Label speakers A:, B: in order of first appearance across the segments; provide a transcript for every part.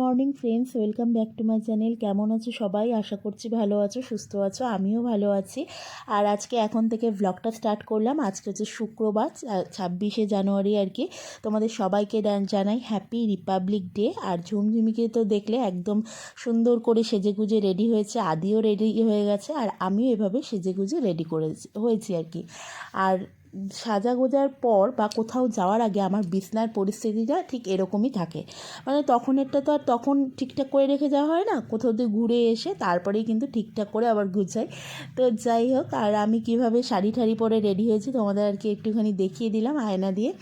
A: Morning friends, welcome back to my channel. কেমন আছো সবাই? আশা করছি ভালো আছো, সুস্থ আছো, আমিও ভালো আছি। আর আজকে এখন থেকে ব্লগটা স্টার্ট করলাম। আজকে হচ্ছে শুক্রবার ছাব্বিশে জানুয়ারি আর কি। তোমাদের সবাইকে জানাই হ্যাপি রিপাবলিক ডে আর ঝুমঝুমিকে তো দেখলে একদম সুন্দর করে সেজেগুজে রেডি হয়েছে, আদিও রেডি হয়ে গেছে। আর আমিও এভাবে সেজেগুজে রেডি করেছি, হয়েছি আর কি। আর সাজা গোজার পর বা কোথাও যাওয়ার আগে আমার বিছনার পরিস্থিতিটা ঠিক এরকমই থাকে। মানে তখনেরটা তো আর তখন ঠিকঠাক করে রেখে যাওয়া হয় না। কোথাও দিয়ে ঘুরে এসে তারপরেই কিন্তু ঠিকঠাক করে আবার গুছাই। তো যাই হোক, আর আমি কীভাবে শাড়ি ঠাড়ি পরে রেডি হয়েছি তোমাদের আর কি একটুখানি দেখিয়ে দিলাম আয়না দিয়ে।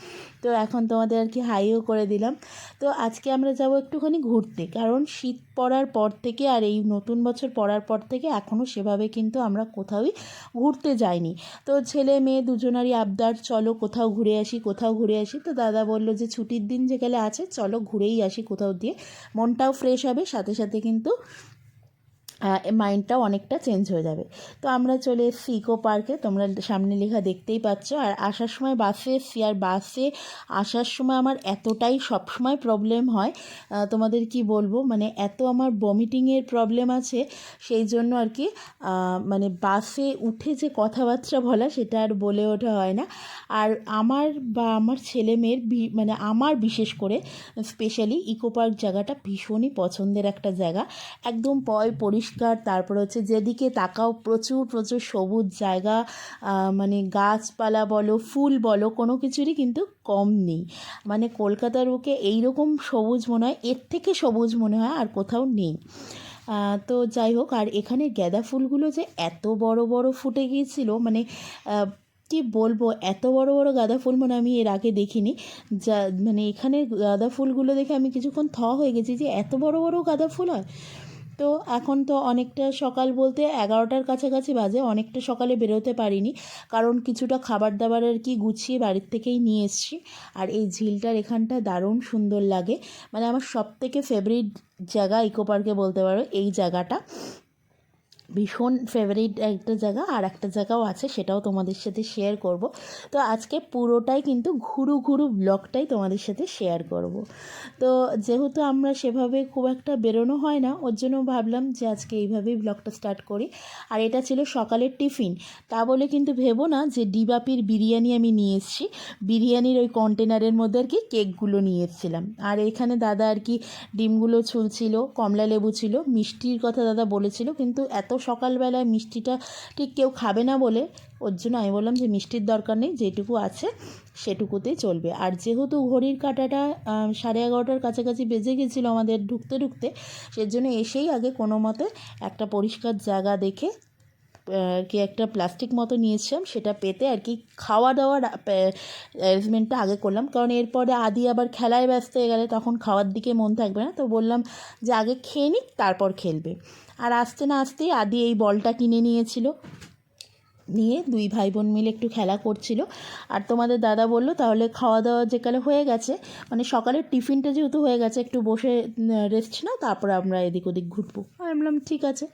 A: তো এখন তোমাদের আর কি হাইও করে দিলাম। তো আজকে আমরা যাব একটুখানি ঘুরতে। কারণ শীত পড়ার পর থেকে আর এই নতুন বছর পড়ার পর থেকে এখনও সেভাবে কিন্তু আমরা কোথাওই ঘুরতে যাইনি। তো ছেলে মেয়ে দুজনারই আবদার, চলো কোথাও ঘুরে আসি, কোথাও ঘুরে আসি। তো দাদা বলল যে ছুটির দিন যে গেলে আছে, চলো ঘুরেই আসি কোথাও দিয়ে। মনটাও ফ্রেশ হবে, সাথে সাথে কিন্তু মাইন্ডটাও অনেকটা চেঞ্জ হয়ে যাবে। তো আমরা চলে এসেছি ইকো পার্কে তোমরা সামনে লেখা দেখতেই পাচ্ছ। আর আসার সময় বাসে এসেছি। আর বাসে আসার সময় আমার এতটাই সবসময় প্রবলেম হয়। তোমাদের কি বলব? মানে এত আমার বমিটিংয়ের প্রবলেম আছে। সেই জন্য আর কি মানে বাসে উঠে যে কথাবার্তা বলা, সেটা আর বলে ওঠা হয় না। আর আমার বা আমার ছেলে মেয়ের মানে আমার বিশেষ করে স্পেশালি ইকো পার্ক জায়গাটা ভীষণই পছন্দের একটা জায়গা। একদম পয় পরিষ্কার, তারপর হচ্ছে যেদিকে তাকাও প্রচুর প্রচুর সবুজ জায়গা মানে গাছপালা বলো, ফুল বলো, কোনো কিছুরই কিন্তু কম নেই। মানে কলকাতার বুকে এইরকম সবুজ মনে হয়, এর থেকে সবুজ মনে হয় আর কোথাও নেই। তো যাই হোক, আর এখানে গাঁদা ফুলগুলো যে এত বড় বড় ফুটে গিয়েছিল মানে কি বলব, এত বড় বড় গাঁদা ফুল মানে আমি এর আগে দেখিনি। যা মানে এখানে গাঁদা ফুলগুলো দেখে আমি কিছুক্ষণ থ হয়ে গেছি যে এত বড় বড় গাঁদা ফুল হয়। তো এখন তো অনেকটা সকাল বলতে এগারোটার কাছাকাছি বাজে, অনেকটা সকালে বেরোতে পারিনি। কারণ কিছুটা খাবার দাবার আর কি গুছিয়ে বাড়ির থেকেই নিয়ে এসছি। আর এই ঝিলটার এখানটা দারুণ সুন্দর লাগে। মানে আমার সব থেকে ফেভারিট জায়গা ইকো পার্কে বলতে পারো, এই জায়গাটা। ভীষণ ফেভারিট একটা জায়গা আর একটা জায়গাও আছে, সেটাও তোমাদের সাথে শেয়ার করব। তো আজকে পুরোটাই কিন্তু ঘুরু ঘুরু ব্লগটাই তোমাদের সাথে শেয়ার করব। তো যেহেতু আমরা সেভাবে খুব একটা বেরোনো হয় না, ওর জন্য ভাবলাম যে আজকে এইভাবেই ব্লগটা স্টার্ট করি। আর এটা ছিল সকালের টিফিন। তা বলে কিন্তু ভেবো না যে ডিবাপির বিরিয়ানি আমি নিয়ে এসেছি। বিরিয়ানির ওই কন্টেনারের মধ্যে আর কি কেকগুলো নিয়ে এসেছিলাম। আর এখানে দাদা আর কি ডিমগুলো ছুলছিল কমলা লেবু ছিল, মিষ্টির কথা দাদা বলেছিল, কিন্তু এত সকালবেলায় মিষ্টিটা ঠিক কেউ খাবে না বলে, ওর জন্য আমি বললাম যে মিষ্টির দরকার নেই, যেটুকু আছে সেটুকুতেই চলবে। আর যেহেতু ঘড়ির কাঁটাটা সাড়ে এগারোটার কাছাকাছি বেজে গেছিল আমাদের ঢুকতে ঢুকতে, সেজন্য এসেই আগে কোনো মতে একটা পরিষ্কার জায়গা দেখে কি একটা প্লাস্টিক মতো নিয়েছিলাম, সেটা পেতে আর কি খাওয়া দাওয়ার অ্যারেঞ্জমেন্টটা আগে করলাম। কারণ এরপরে আদি আবার খেলায় ব্যস্ত হয়ে গেলে তখন খাওয়ার দিকে মন থাকবে না, তো বললাম যে আগে খেয়ে নিক, তারপর খেলবে। আর আসতে না আসতেই আদি এই বলটা কিনে নিয়েছিল। নিয়ে দুই ভাই বোন মিলে একটু খেলা করছিল। আর তোমাদের দাদা বলল, তাহলে খাওয়া দাওয়া যেকালে হয়ে গেছে মানে সকালের টিফিনটা যেহেতু হয়ে গেছে, একটু বসে রেস্ট না তারপরে আমরা এদিক ওদিক ঘুরবো। আমি বললাম, ঠিক আছে।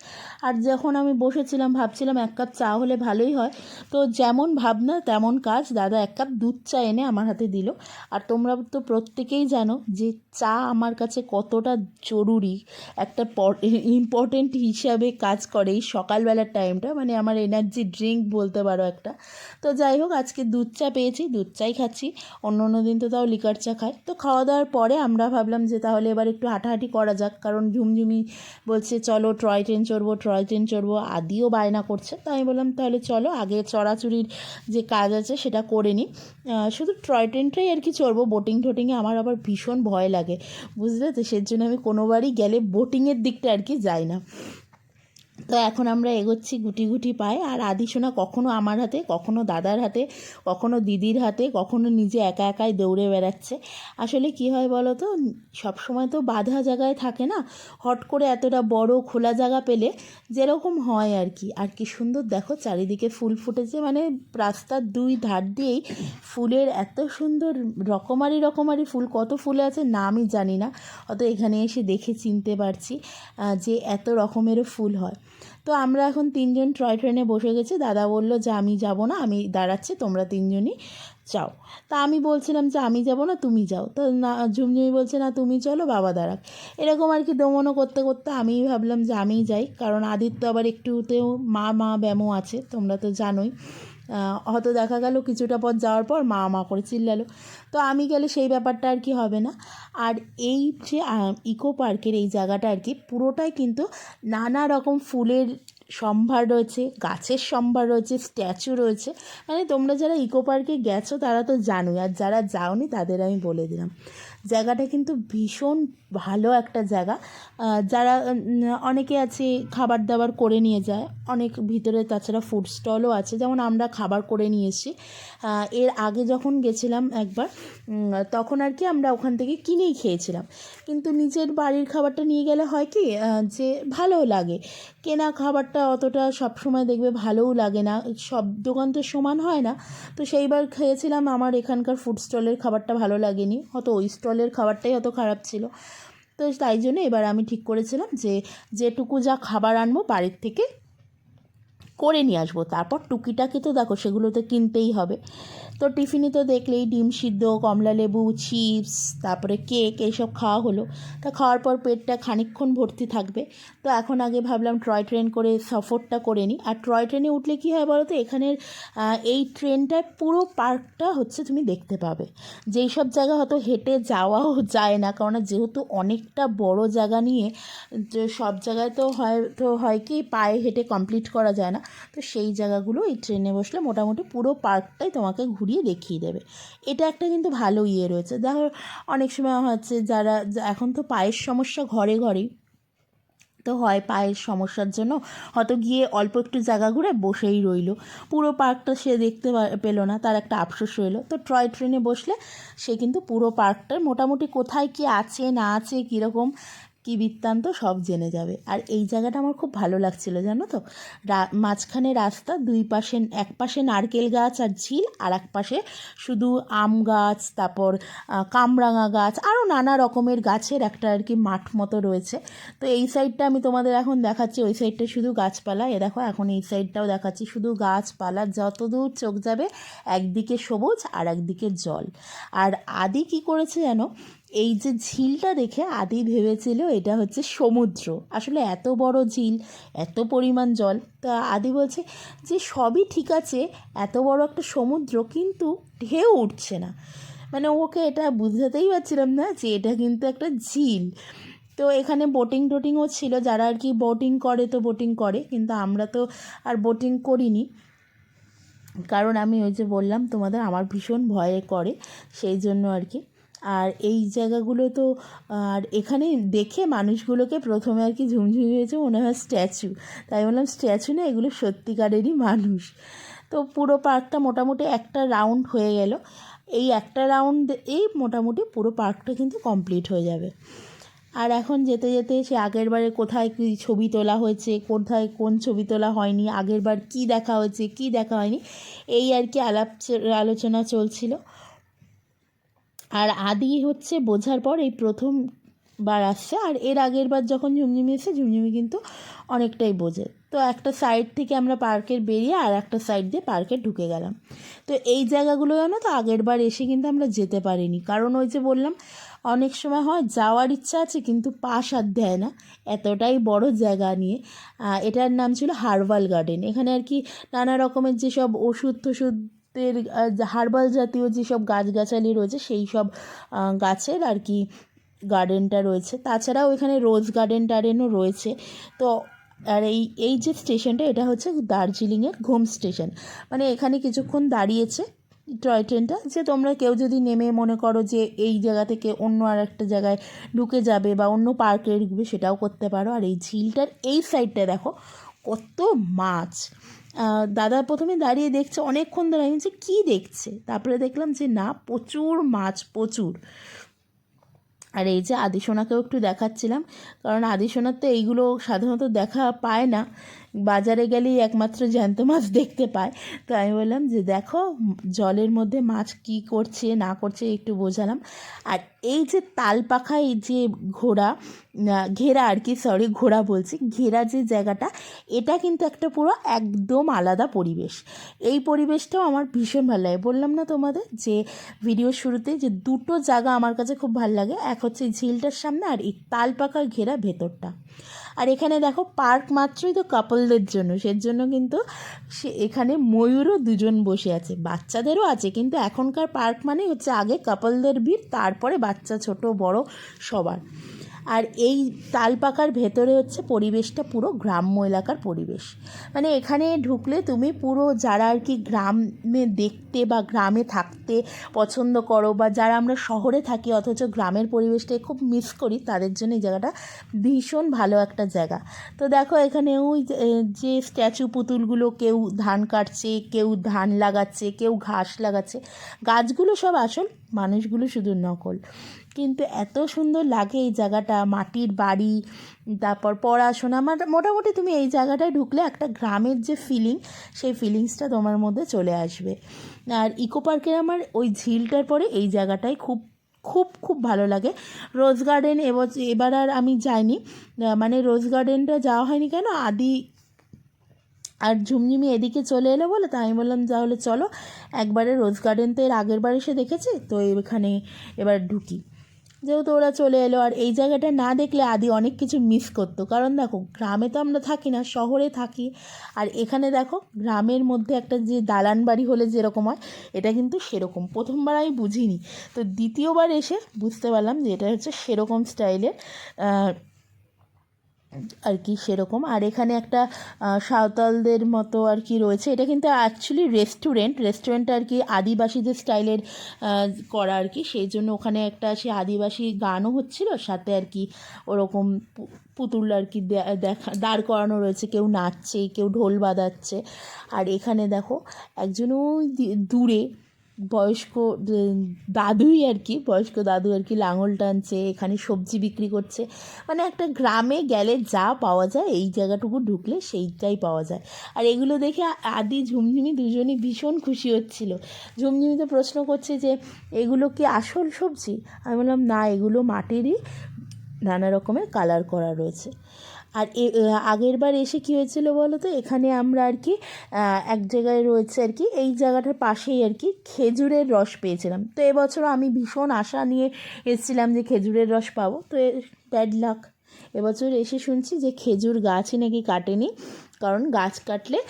A: আর যখন আমি বসেছিলাম, ভাবছিলাম এক কাপ চা হলে ভালোই হয়। তো যেমন ভাবনা, তেমন কাজ, দাদা এক কাপ দুধ চা এনে আমার হাতে দিল। আর তোমরা তো প্রত্যেকেই জানো যে চা আমার কাছে কতটা জরুরি, একটা ইম্পর্টেন্ট হিসাবে কাজ করে এই সকালবেলার টাইমটা মানে আমার এনার্জি ড্রিঙ্ক বলতে পারো একটা। তো যাই হোক, আজকে দুধ চা পেয়েছি, দুধ চাই খাচ্ছি। অন্য অন্য দিন তো তাও লিকার চা খাই। তো খাওয়া দাওয়ার পরে আমরা ভাবলাম যে তাহলে এবার একটু হাঁটাহাঁটি করা যাক, কারণ ঝুমঝুমি বলছে, চলো ট্রয় ট্রেন চড়বো, ট্রয় ট্রেন চড়বো। আদিও বায়না করছে। তো আমি বললাম, তাহলে চলো, আগে চড়াচুরির যে কাজ আছে সেটা করে নিই। শুধু ট্রয় ট্রেনটাই আর কি চড়বো বোটিং টোটিংয়ে আমার আবার ভীষণ ভয় লাগে। বুঝলে? তো সেজন্য আমি কোনোবারই গেলে বোটিংয়ের দিকটা আর কি যাই না। তো এখন আমরা এগোচ্ছি গুটি গুটি পায়ে। আর আদিসোনা কখনো আমার হাতে, কখনো দাদার হাতে, কখনো দিদির হাতে, কখনো নিজে একা একাই দৌড়ে বেড়াচ্ছে। আসলে কি হয় বলো তো সব সময় তো বাঁধা জায়গায় থাকে না? হট করে এতটা বড় খোলা জায়গা পেলে যেরকম হয় আর কি। আর কি সুন্দর দেখো চারিদিকে ফুল ফুটেছে। মানে রাস্তার দুই ধার দিয়েই ফুলের এত সুন্দর রকমারি রকমারি ফুল, কত ফুলে আছে না আমি জানি না। অত এখানে এসে দেখে চিনতে পারছি যে এত রকমেরও ফুল হয়। তো আমরা এখন তিনজন টয় ট্রেনে বসে গেছি। দাদা বলল যে, আমি যাব না, আমি দাঁড়াচ্ছি, তোমরা তিনজনই যাও। তা আমি বলছিলাম যে, আমি যাব না, তুমি যাও। তো না, ঝুমঝুমি বলছে, না, তুমি চলো, বাবা দাঁড়াক। এরকম আর কি দমনও করতে করতে আমিই ভাবলাম যে, আমিই যাই। কারণ আদিত্য আবার একটুতেও মা মা ব্যামো আছে, তোমরা তো জানোই। হয়তো দেখা গেল কিছুটা পথ যাওয়ার পর মা মা করে চিল্লালো। তো আমি গেলে সেই ব্যাপারটা আর কি হবে না। আর এই যে ইকো পার্কের এই জায়গাটা আর কি, পুরোটাই কিন্তু নানা রকম ফুলের সম্ভার রয়েছে, গাছের সম্ভার রয়েছে, স্ট্যাচু রয়েছে। মানে তোমরা যারা ইকো পার্কে গেছো তারা তো জানোই, আর যারা যাওনি তাদের আমি বলে দিলাম। জায়গাটা কিন্তু ভীষণ ভালো একটা জায়গা। যারা অনেকে আছে খাবার দাবার করে নিয়ে যায়, অনেক ভিতরে তাছাড়া ফুড স্টলও আছে, যেমন আমরা খাবার করে নিয়ে এসেছি। এর আগে যখন গেছিলাম একবার তখন আর কি আমরা ওখান থেকে কিনেই খেয়েছিলাম। কিন্তু নিজের বাড়ির খাবারটা নিয়ে গেলে হয় কি যে ভালো লাগে। কেনা খাবারটা অতটা সবসময় দেখবে ভালোও লাগে না, সব দোকান তো সমান হয় না। তো সেইবার খেয়েছিলাম, আমার এখানকার ফুড স্টলের খাবারটা ভালো লাগেনি, হয়তো ওই স্টলের খাবারটাই অত খারাপ ছিল। তো তাই জন্য এবার আমি ঠিক করেছিলাম যে, যেটুকু যা খাবার আনব বাড়ির থেকে করে নিয়ে আসব। তারপর টুকিটাকি তো দেখো সেগুলো তো কিনতেই হবে। তো টিফিনে তো দেখলেই ডিম সিদ্ধ, কমলা লেবু, চিপস, তারপরে কেক এইসব খাওয়া হলো। তা খাওয়ার পর পেটটা খানিকক্ষণ ভর্তি থাকবে। তো এখন আগে ভাবলাম টয় ট্রেন করে সফরটা করে নিই। আর টয় ট্রেনে উঠলে কী হয় বলো তো এখানের এই ট্রেনটায় পুরো পার্কটা হচ্ছে তুমি দেখতে পাবে। যেই সব জায়গা হয়তো হেঁটে যাওয়াও যায় না কারণ যেহেতু অনেকটা বড় জায়গা নিয়ে, যে সব জায়গায় তো হয় তো হয় কি পায়ে হেঁটে কমপ্লিট করা যায় না। তো সেই জায়গাগুলো এই ট্রেনে বসলে মোটামুটি পুরো পার্কটাই তোমাকে ঘুরিয়ে দেখিয়ে দেবে। এটা একটা কিন্তু ভালো ইয়ে রয়েছে। দেখো, অনেক সময় হচ্ছে যারা, এখন তো পায়ের সমস্যা ঘরে ঘরেই। তো হয় পায়ের সমস্যার জন্য হয়তো গিয়ে অল্প একটু জায়গা ঘুরে বসেই রইল। পুরো পার্কটা সে দেখতে পেল না, তার একটা আফসোস রইল। তো টয় ট্রেনে বসলে সে কিন্তু পুরো পার্কটার মোটামুটি কোথায় কি আছে, না আছে, কীরকম কী বৃত্তান্ত সব জেনে যাবে। আর এই জায়গাটা আমার খুব ভালো লাগছিল, জানো তো? মাঝখানে রাস্তা, দুই পাশে, এক পাশে নারকেল গাছ আর ঝিল, আর এক পাশে শুধু আম গাছ, তারপর কামরাঙা গাছ, আরও নানা রকমের গাছের একটা আর কি মাঠ মতো রয়েছে। তো এই সাইডটা আমি তোমাদের এখন দেখাচ্ছি, ওই সাইডটা শুধু গাছপালা। এ দেখো, এখন এই সাইডটাও দেখাচ্ছি, শুধু গাছপালা, যত দূর চোখ যাবে, একদিকে সবুজ আর একদিকে জল। আর আদি কি করেছে যেন এই যে ঝিলটা দেখে আদি ভেবেছিল এটা হচ্ছে সমুদ্র। আসলে এত বড় ঝিল, এত পরিমাণ জল, তা আদি বলছে যে সবই ঠিক আছে, এত বড় একটা সমুদ্র কিন্তু ঢেউ উঠছে না। মানে ওকে এটা বুঝাতেই পারছিলাম না যে এটা কিন্তু একটা ঝিল। তো এখানে বোটিং টোটিংও ছিল, যারা আর কি বোটিং করে তো বোটিং করে, কিন্তু আমরা তো আর বোটিং করিনি। কারণ আমি ওই যে বললাম, তোমাদের আমার ভীষণ ভয়ে করে, সেই জন্য আর কি। আর এই জায়গাগুলো তো, আর এখানে দেখে মানুষগুলোকে প্রথমে আর কি ঝুমঝুমি হয়েছে, মনে হয় স্ট্যাচু। তাই বললাম স্ট্যাচু না, এগুলো সত্যিকারেরই মানুষ। তো পুরো পার্কটা মোটামুটি একটা রাউন্ড হয়ে গেল। এই একটা রাউন্ড এই মোটামুটি পুরো পার্কটা কিন্তু কমপ্লিট হয়ে যাবে। আর এখন যেতে যেতে সে আগের বারে কোথায় কী ছবি তোলা হয়েছে, কোথায় কোন ছবি তোলা হয়নি, আগের বার কী দেখা হয়েছে, কী দেখা হয়নি, এই আর কি আলাপ আলোচনা চলছিল। আর আদি হচ্ছে বোঝার পর এই প্রথম বার আসছে, আর এর আগের বার যখন ঝুমঝুমি এসে, ঝুমঝুমি কিন্তু অনেকটাই বোঝে। তো একটা সাইড থেকে আমরা পার্কের বেরিয়ে আর একটা সাইড দিয়ে পার্কে ঢুকে গেলাম। তো এই জায়গাগুলো জানো তো, আগের বার এসে কিন্তু আমরা যেতে পারিনি। কারণ ওই যে বললাম, অনেক সময় হয় যাওয়ার ইচ্ছা আছে কিন্তু পাশ আর দেয় না। এতটাই বড় জায়গা নিয়ে। এটার নাম ছিল হার্বাল গার্ডেন। এখানে আর কি নানা রকমের যেসব ওষুধ টষুধের হার্বাল জাতীয় যেসব গাছগাছালি রয়েছে, সেই সব গাছের আর কি গার্ডেনটা রয়েছে। তাছাড়াও এখানে রোজ গার্ডেন টার্ডেনও রয়েছে। তো, আর এই এই যে স্টেশনটা, এটা হচ্ছে দার্জিলিংয়ের ঘুম স্টেশন। মানে এখানে কিছুক্ষণ দাঁড়িয়েছে টয় ট্রেনটা। যে তোমরা কেউ যদি নেমে মনে করো যে এই জায়গা থেকে অন্য আর একটা জায়গায় ঢুকে যাবে বা অন্য পার্কে ঢুকবে, সেটাও করতে পারো। আর এই ঝিলটার এই সাইডটা দেখো, কত মাছ! দাদা প্রথমে দাঁড়িয়ে দেখছে, অনেকক্ষণ দাঁড়িয়ে যে কী দেখছে? তারপরে দেখলাম যে, না, প্রচুর মাছ, প্রচুর। আর এই যে আদিসোনাকেও একটু দেখাচ্ছিলাম, কারণ আদিসোনার তো এইগুলো সাধারণত দেখা পায় না। বাজারে গেলেই একমাত্র জ্যান্ত মাছ দেখতে পায়। তো আমি বললাম যে, দেখো, জলের মধ্যে মাছ কি করছে, না করছে, একটু বোঝালাম। আর এই যে তাল পাখা এই যে ঘোড়া ঘেরা আর কি সরি ঘোড়া বলছি, ঘেরা যে জায়গাটা, এটা কিন্তু একটা পুরো একদম আলাদা পরিবেশ। এই পরিবেশটাও আমার ভীষণ ভালো লাগে। বললাম না তোমাদের যে ভিডিও শুরুতে যে দুটো জায়গা আমার কাছে খুব ভালো লাগে, এক হচ্ছে ঝিলটার সামনে আর এই তাল পাকা ঘেরা ভেতরটা। আর এখানে দেখো পার্ক মাত্রই তো কাপলদের জন্য। সের জন্য কিন্তু সে এখানে ময়ূরও দুজন বসে আছে। বাচ্চাদেরও আছে, কিন্তু এখনকার পার্ক মানে হচ্ছে আগে কাপলদের ভিড়, তারপরে বাচ্চা, ছোট, বড়, সবার। আর এই তালপাকার ভেতরে হচ্ছে পরিবেশটা পুরো গ্রাম্য এলাকার পরিবেশ। মানে এখানে ঢুকলে তুমি পুরো যারা আর কি গ্রামে দেখতে বা গ্রামে থাকতে পছন্দ করো বা যারা আমরা শহরে থাকি অথচ গ্রামের পরিবেশটাকে খুব মিস করি, তাদের জন্য এই জায়গাটা ভীষণ ভালো একটা জায়গা। তো দেখো এখানে ওই যে- যে স্ট্যাচু পুতুলগুলো কেউ ধান কাটছে, কেউ ধান লাগাচ্ছে, কেউ ঘাস লাগাচ্ছে, গাছগুলো সব আসল, মানুষগুলো শুধু নকল। কিন্তু এত সুন্দর লাগে এই জায়গাটা, মাটির বাড়ি, তারপর পড়াশোনা মানে মোটামুটি তুমি এই জায়গাটায় ঢুকলে একটা গ্রামের যে ফিলিং সেই ফিলিংসটা তোমার মধ্যে চলে আসবে। আর ইকো পার্কের আমার ওই ঝিলটার পরে এই জায়গাটাই খুব খুব খুব ভালো লাগে। রোজ গার্ডেন এবছর এবার আর আমি যাইনি। মানে রোজ গার্ডেনটা যাওয়া হয়নি কেন? আদি আর ঝুমঝুমি এদিকে চলে এলো বলে তাই আমি বললাম, তাহলে চলো, একবারে রোজ গার্ডেন তো এর আগের বার এসে দেখেছি, তো এখানে এবার ঢুকি। যেহেতু ওরা চলে এলো, আর এই জায়গাটা না দেখলে আদি অনেক কিছু মিস করতো। কারণ দেখো, গ্রামে তো আমরা থাকি না, শহরে থাকি। আর এখানে দেখো, গ্রামের মধ্যে একটা যে দালান বাড়ি হলে যেরকম হয়, এটা কিন্তু সেরকম। প্রথমবার আমি বুঝিনি। তো দ্বিতীয়বার এসে বুঝতে পারলাম যে এটা হচ্ছে সেরকম স্টাইলের আর কি সেরকম। আর এখানে একটা সাঁওতালদের মতো আর কি রয়েছে। এটা কিন্তু অ্যাকচুয়ালি রেস্টুরেন্ট রেস্টুরেন্টটা আর কি আদিবাসীদের স্টাইলের করা আর কি। সেই জন্য ওখানে একটা সে আদিবাসী গানও হচ্ছিল, সাথে আর কি ওরকম পুতুল আর কি দেখা, দাঁড় করানো রয়েছে। কেউ নাচছে, কেউ ঢোল বাজাচ্ছে। আর এখানে দেখো, একজন ওই দূরে বয়স্ক দাদুই আর কি, বয়স্ক দাদু আর কি লাঙল টানছে, এখানে সবজি বিক্রি করছে। মানে একটা গ্রামে গেলে যা পাওয়া যায়, এই জায়গাটুকু ঢুকলে সেইটাই পাওয়া যায়। আর এগুলো দেখে আদি ঝুমঝুমি দুজনই ভীষণ খুশি হচ্ছিল। ঝুমঝুমি তো প্রশ্ন করছে যে, এগুলো কি আসল সবজি? আমি বললাম, না, এগুলো মাটিরই নানা রকমের কালার করা রয়েছে। আর এ আগের বার এসে কী হয়েছিল বলো তো এখানে আমরা আর কি এক জায়গায় রয়েছে আর কি, এই জায়গাটার পাশেই আর কি খেজুরের রস পেয়েছিলাম। তো এবছর আমি ভীষণ আশা নিয়ে এসেছিলাম যে খেজুরের রস পাবো। তো ব্যাড লাক এবছর এসে শুনছি যে খেজুর গাছই নাকি কাটেনি, কারণ গাছ কাটলে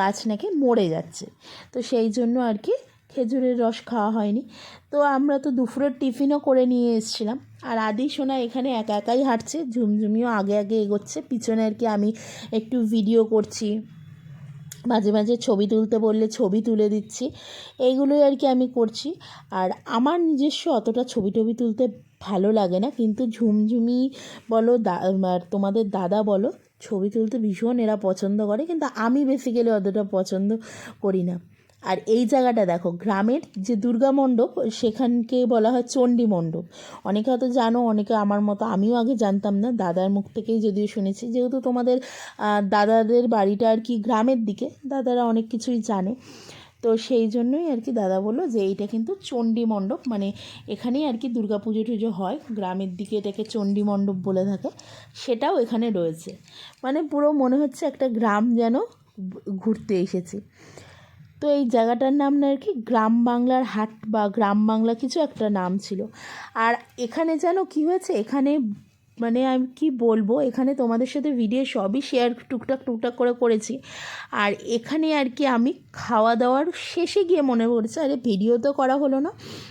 A: গাছ নাকি মরে যাচ্ছে। তো সেই জন্য আর কি খেজুরের রস খাওয়া হয়নি। তো আমরা তো দুপুরের টিফিনও করে নিয়ে এসেছিলাম। আর আদি সোনা এখানে একা একাই হাঁটছে, ঝুমঝুমিও আগে আগে এগোচ্ছে। পিছনে আর কি আমি একটু ভিডিও করছি। মাঝে মাঝে ছবি তুলতে বললে ছবি তুলে দিচ্ছি। এইগুলোই আর কি আমি করছি। আর আমার নিজস্ব অতটা ছবি টবি তুলতে ভালো লাগে না। কিন্তু ঝুমঝুমি বলো, দা তোমাদের দাদা বলো, ছবি তুলতে ভীষণ এরা পছন্দ করে। কিন্তু আমি বেসিক্যালি অতটা পছন্দ করি না। আর এই জায়গাটা দেখো, গ্রামের যে দুর্গা মণ্ডপ, সেখানকে বলা হয় চণ্ডী মণ্ডপ। অনেকে হয়তো জানো, অনেকে আমার মতো আমিও আগে জানতাম না, দাদার মুখ থেকেই যদিও শুনেছি। যেহেতু তোমাদের দাদাদের বাড়িটা আর কি গ্রামের দিকে, দাদারা অনেক কিছুই জানে। তো সেই জন্যই আর কি দাদা বলল যে, এইটা কিন্তু চণ্ডী মণ্ডপ। মানে এখানেই আর কি দুর্গা পুজো টুজো হয়, গ্রামের দিকে এটাকে চণ্ডী মণ্ডপ বলে থাকে। সেটাও এখানে রয়েছে। মানে পুরো মনে হচ্ছে একটা গ্রাম যেন ঘুরতে এসেছি। তো এই জায়গাটার নাম না কি গ্রাম বাংলার হাট বা গ্রাম বাংলা কিছু একটা নাম ছিল। আর এখানে যেন কি হয়েছে, এখানে মানে আমি কি বলব, এখানে তোমাদের সাথে ভিডিও সবই শেয়ার টুকটাক টুকটাক করে করেছি। আর এখানে আর কি আমি খাওয়া দাওয়ার শেষে গিয়ে মনে পড়েছে, আরে ভিডিও তো করা হলো না।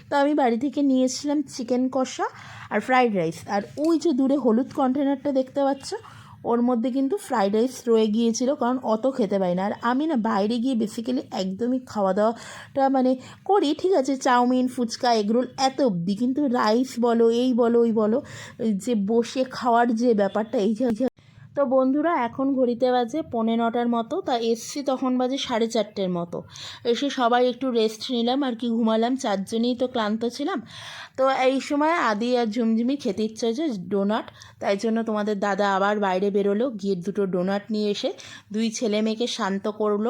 A: তো আমি বাড়ি থেকে নিয়ে এসেছিলাম চিকেন কষা আর ফ্রাইড রাইস আর ওই যে দূরে হলুদ কন্টেনারটা দেখতে পাচ্ছ ওর মধ্যে কিন্তু ফ্রাইড রাইস রয়ে গিয়েছিল, কারণ অত খেতে পারি না। আর আমি না বাইরে গিয়ে বেসিক্যালি একদমই খাওয়া দাওয়াটা মানে করি, ঠিক আছে, চাউমিন, ফুচকা, এগরোল এত অবধি। কিন্তু রাইস বলো, এই বলো, ওই বলো যে বসে খাওয়ার যে ব্যাপারটা, এই যে তো বন্ধুরা, এখন ঘড়িতে বাজে পৌনে নটার মতো, তা এসছি তখন বাজে সাড়ে চারটের মতো। এসে সবাই একটু রেস্ট নিলাম, আর কি ঘুমালাম, চারজনেই তো ক্লান্ত ছিলাম। তো এই সময় আদি আর ঝুমঝুমি খেতে ইচ্ছে হয়েছে ডোনাট তাই জন্য তোমাদের দাদা আবার বাইরে বেরোলো, গিয়ে দুটো ডোনাট নিয়ে এসে দুই ছেলে মেয়েকে শান্ত করল।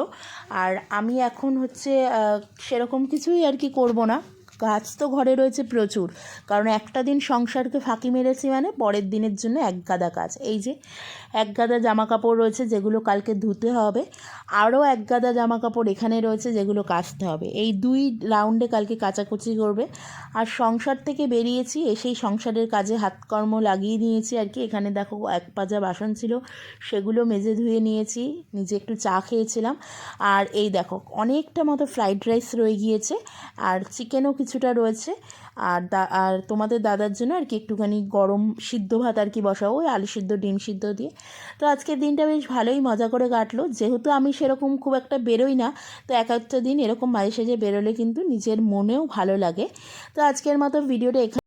A: আর আমি এখন হচ্ছে সেরকম কিছুই আর কি করব না। কাজ তো ঘরে রয়েছে প্রচুর। কারণ একটা দিন সংসারকে ফাঁকি মেরেছি মানে পরের দিনের জন্য এক গাদা কাজ। এই যে এক গাদা জামা কাপড় রয়েছে যেগুলো কালকে ধুতে হবে, আরও এক গাদা জামা কাপড় এখানে রয়েছে যেগুলো কাচতে হবে। এই দুই রাউন্ডে কালকে কাচাকুচি করবে। আর সংসার থেকে বেরিয়েছি, এসেই সংসারের কাজে হাতকর্ম লাগিয়ে নিয়েছি আর কি। এখানে দেখো এক পাজা বাসন ছিল, সেগুলো মেজে ধুয়ে নিয়েছি, নিজে একটু চা খেয়েছিলাম। আর এই দেখো, অনেকটা মতো ফ্রাইড রাইস রয়ে গিয়েছে। আর চিকেনও কিছুটা রয়েছে। আর দা, আর তোমাদের দাদার জন্য আর কি একটুখানি গরম সিদ্ধ ভাত আর কি বসাবো, ওই আলু সিদ্ধ, ডিম সিদ্ধ দিয়ে। তো আজকের দিনটা বেশ ভালোই মজা করে কাটলো। যেহেতু আমি সেরকম খুব একটা বেরোই না, তো এক একটা দিন এরকম মাঝে সাঝে বেরোলে কিন্তু নিজের মনেও ভালো লাগে। তো আজকের মতো ভিডিওটা এখানে